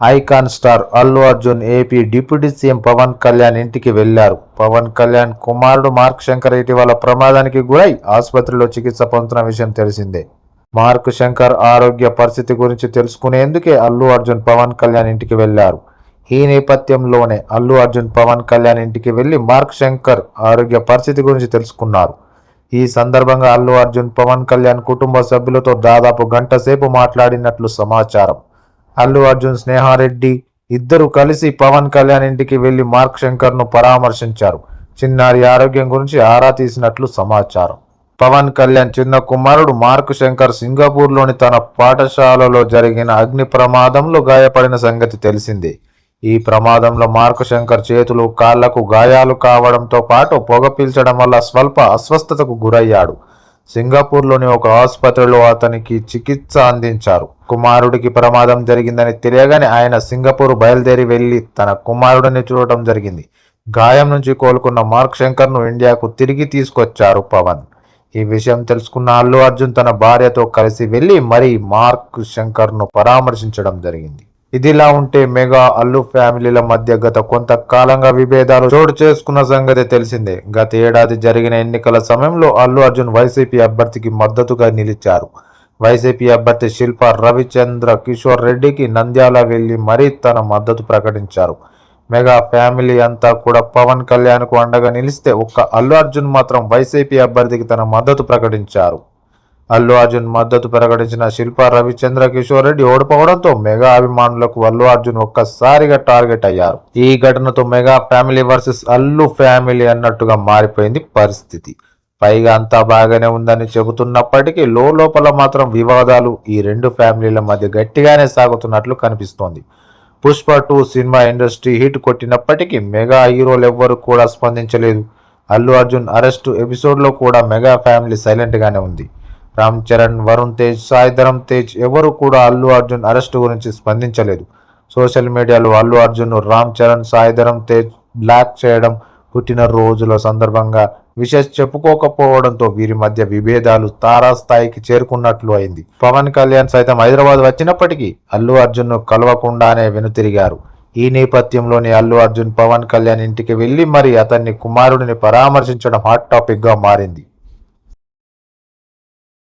Icon star Allu Arjun AP deputy CM Pawan Kalyan ఇంటికి వెళ్ళారు పవన్ కళ్యాణ్ కుమారుడు మార్క్ శంకర్ ఇటీవల ప్రమాదానికి గురై ఆసుపత్రిలో చికిత్స పొందుతున్న విషయం తెలిసిందే. మార్క్ శంకర్ ఆరోగ్య పరిస్థితి గురించి తెలుసుకునేందుకే అల్లు అర్జున్ పవన్ కళ్యాణ్ ఇంటికి వెళ్ళారు ఈ నేపథ్యంలోనే అల్లు అర్జున్ పవన్ కళ్యాణ్ ఇంటికి వెళ్ళి మార్క్ శంకర్ ఆరోగ్య పరిస్థితి గురించి తెలుసుకున్నారు. ఈ సందర్భంగా అల్లు అర్జున్ పవన్ కళ్యాణ్ కుటుంబ సభ్యులతో దాదాపు గంట సేపు మాట్లాడినట్లు సమాచారం. అల్లు అర్జున్ స్నేహారెడ్డి ఇద్దరు కలిసి పవన్ కళ్యాణ్ ఇంటికి వెళ్ళి మార్క్ శంకర్ను పరామర్శించారు. చిన్నారి ఆరోగ్యం గురించి ఆరా తీసినట్లు సమాచారం. పవన్ కళ్యాణ్ చిన్న కుమారుడు మార్క్ శంకర్ సింగపూర్లోని తన పాఠశాలలో జరిగిన అగ్ని ప్రమాదంలో గాయపడిన సంగతి తెలిసిందే. ఈ ప్రమాదంలో మార్క్ శంకర్ చేతులు కాళ్ళకు గాయాలు కావడంతో పాటు పొగ పీల్చడం వల్ల స్వల్ప అస్వస్థతకు గురయ్యాడు. సింగపూర్లోని ఒక ఆసుపత్రిలో అతనికి చికిత్స అందించారు. కుమారుడికి ప్రమాదం జరిగిందని తెలియగానే ఆయన సింగపూర్ బయలుదేరి వెళ్ళి తన కుమారుడిని చూడటం జరిగింది. గాయం నుంచి కోలుకున్న మార్క్ శంకర్ను ఇండియాకు తిరిగి తీసుకొచ్చారు పవన్. ఈ విషయం తెలుసుకున్న అల్లు అర్జున్ తన భార్యతో కలిసి వెళ్ళి మరీ మార్క్ శంకర్ను పరామర్శించడం జరిగింది. ఇదిలా ఉంటే మెగా అల్లు ఫ్యామిలీల మధ్య గత కొంతకాలంగా విభేదాలు చోటు చేసుకున్న సంగతి తెలిసిందే. గత ఏడాది జరిగిన ఎన్నికల సమయంలో అల్లు అర్జున్ వైసీపీ అభ్యర్థికి మద్దతుగా నిలిచారు. వైసీపీ అభ్యర్థి శిల్ప రవిచంద్ర కిషోర్ రెడ్డికి నంద్యాల వెళ్ళి మరీ తన మద్దతు ప్రకటించారు. మెగా ఫ్యామిలీ అంతా కూడా పవన్ కళ్యాణ్కు అండగా నిలిస్తే ఒక్క అల్లు అర్జున్ మాత్రం వైసీపీ అభ్యర్థికి తన మద్దతు ప్రకటించారు. అల్లు అర్జున్ మద్దతు ప్రకటించిన శిల్ప రవిచంద్ర కిషోర్ రెడ్డి ఓడిపోవడంతో మెగా అభిమానులకు అల్లు అర్జున్ ఒక్కసారిగా టార్గెట్ అయ్యారు. ఈ ఘటనతో mega family versus Allu family అన్నట్టుగా మారిపోయింది పరిస్థితి. పైగా అంతా బాగానే ఉందని చెబుతున్నప్పటికీ లోపల మాత్రం వివాదాలు ఈ రెండు ఫ్యామిలీల మధ్య గట్టిగానే సాగుతున్నట్లు కనిపిస్తోంది. Pushpa two cinema industry hit కొట్టినప్పటికీ mega హీరోలు ఎవ్వరు కూడా స్పందించలేదు. అల్లు అర్జున్ అరెస్టు ఎపిసోడ్లో కూడా మెగా ఫ్యామిలీ సైలెంట్గానే ఉంది. రామ్ చరణ్ వరుణ్ తేజ్ సాయిధరం తేజ్ ఎవరు కూడా అల్లు అర్జున్ అరెస్ట్ గురించి స్పందించలేదు. సోషల్ మీడియాలో అల్లు అర్జున్ రామ్ చరణ్ సాయిధరం తేజ్ బ్లాక్ చేయడం పుట్టిన రోజుల సందర్భంగా విషెస్ చెప్పుకోకపోవడంతో వీరి మధ్య విభేదాలు తారాస్థాయికి చేరుకున్నట్లు అయింది. పవన్ కళ్యాణ్ సైతం హైదరాబాద్ వచ్చినప్పటికీ అల్లు అర్జున్ను కలవకుండానే వెనుతిరిగారు. ఈ నేపథ్యంలోనే అల్లు అర్జున్ పవన్ కళ్యాణ్ ఇంటికి వెళ్ళి మరి అతన్ని కుమారుడిని పరామర్శించడం హాట్ టాపిక్గా మారింది.